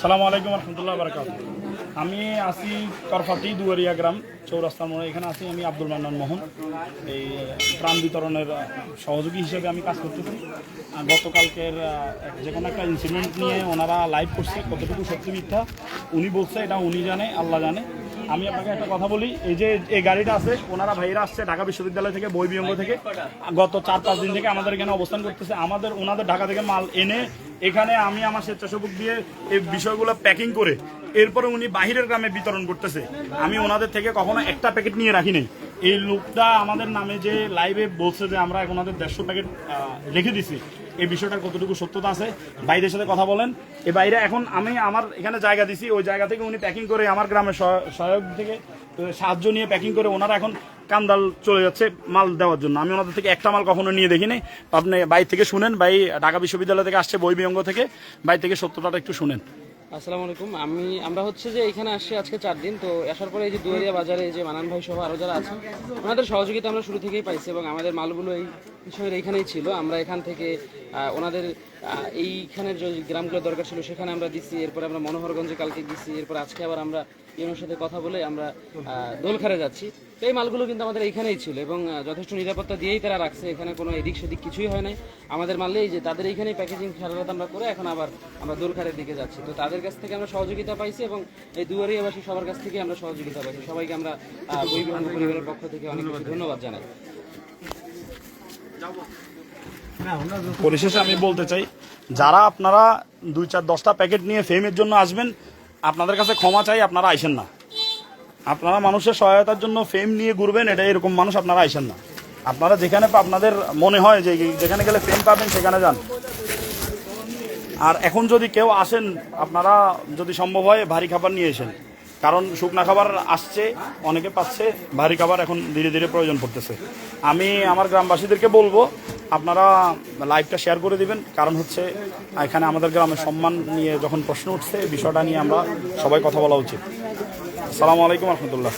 সালামু আলাইকুম রহমতুল্লাহ বারকাত আমি আছি করফাটি দুয়ারিয়া গ্রাম চৌরাস্তার মোড়ে। এখানে আছি আমি আব্দুল মান্নান মোহন। এই ত্রাণ বিতরণের সহযোগী হিসেবে আমি কাজ করতেছি। গতকালকের যে কোনো একটা ইনসিডেন্ট নিয়ে ওনারা লাইভ করছে কতটুকু সত্যি মিথ্যা উনি বলছে এটা উনি জানে আল্লাহ জানে। আমি আপনাকে একটা কথা বলি, এই যে এই গাড়িটা আছে, ওনারা ভাইরা আসছে ঢাকা বিশ্ববিদ্যালয় থেকে বই বিয়ঙ্গ থেকে। গত চার পাঁচ দিন থেকে আমাদের এখানে অবস্থান করতেছে। আমাদের ওনাদের ঢাকা থেকে মাল এনে এখানে আমি আমার স্বেচ্ছাসেবক দিয়ে এই বিষয়গুলো প্যাকিং করে, এরপরে উনি বাহিরের গ্রামে বিতরণ করতেছে। আমি ওনাদের থেকে কখনো একটা প্যাকেট নিয়ে রাখি নাই। এই লোকটা আমাদের নামে যে লাইভে বলছে যে আমরা ওনাদের দেড়শো প্যাকেট রেখে দিছি, এই বিষয়টার কতটুকু সত্যতা আছে বাইরের সাথে কথা বলেন। এই বাইরে এখন আমি আমার এখানে জায়গা দিছি, ওই জায়গা থেকে উনি প্যাকিং করে আমার গ্রামের সহায়- সহায়ক থেকে সাহায্য নিয়ে প্যাকিং করে ওনারা এখন কান্দাল চলে যাচ্ছে মাল দেওয়ার জন্য। আমি ওনাদের থেকে একটা মাল কখনো নিয়ে দেখিনি। আপনি বাইর থেকে শুনেন, ভাই ঢাকা বিশ্ববিদ্যালয় থেকে আসছে বই বিয়ঙ্গ থেকে বাইর থেকে সত্যতাটা একটু শুনেন। আসসালামু আলাইকুম। আমি, আমরা হচ্ছে যে এখানে আসছি আজকে চার দিন, তো আসার পরে এই যে দুয়ারিয়া বাজারে, এই যে মানান ভাই সহ আরও যারা আছে ওনাদের সহযোগিতা আমরা শুরু থেকেই পাইছি এবং আমাদের মালগুলো এই বিষয়ের এইখানেই ছিল। আমরা এখান থেকে ওনাদের এইখানের যে গ্রামগুলো দরকার ছিল, সেখানে আমরা দিচ্ছি এরপরে আমরা মনোহরগঞ্জে কালকে দিচ্ছি এরপর আজকে আবার আমরা ইউনোর সাথে কথা বলে আমরা দোলখারে যাচ্ছি। তো এই মালগুলো কিন্তু আমাদের এইখানেই ছিল এবং যথেষ্ট নিরাপত্তা দিয়েই তারা রাখছে। এখানে কোনো এদিক সেদিক কিছুই হয় নাই। আমাদের মানলে এই যে তাদের এইখানেই প্যাকেজিং খেলারাত আমরা করে এখন আবার আমরা দোলখারের দিকে যাচ্ছি। তো তাদের কাছ থেকে আমরা সহযোগিতা পাইছি এবং এই দুয়ারিয়াবাসী সবার কাছ থেকে আমরা সহযোগিতা পাইছি। সবাইকে আমরা পরিবারের পক্ষ থেকে অনেক ধন্যবাদ জানাই। পরিশেষে আমি বলতে চাই, যারা আপনারা দুই চার দশটা প্যাকেট নিয়ে ফেমের জন্য আসবেন, আপনাদের কাছে ক্ষমা চাই, আপনারা আইসেন না। আপনারা মানুষের সহায়তার জন্য ফেম নিয়ে ঘুরবেন এটা এরকম মানুষ, আপনারা আইসেন না। আপনারা যেখানে আপনাদের মনে হয় যে যেখানে গেলে ফেম পাবেন, সেখানে যান। আর এখন যদি কেউ আসেন, আপনারা যদি সম্ভব হয়, ভারী খাবার নিয়ে এসেন। কারণ শুকনা খাবার আসছে, অনেকে পাচ্ছে, ভারী খাবার এখন ধীরে ধীরে প্রয়োজন পড়তেছে। আমি আমার গ্রামবাসীদেরকে বলব, আপনারা লাইভটা শেয়ার করে দিবেন, কারণ হচ্ছে এখানে আমাদের গ্রামের সম্মান নিয়ে যখন প্রশ্ন উঠছে, বিষয়টা নিয়ে আমরা সবাই কথা বলা উচিত। আসসালামু আলাইকুম রহমতুল্লাহ।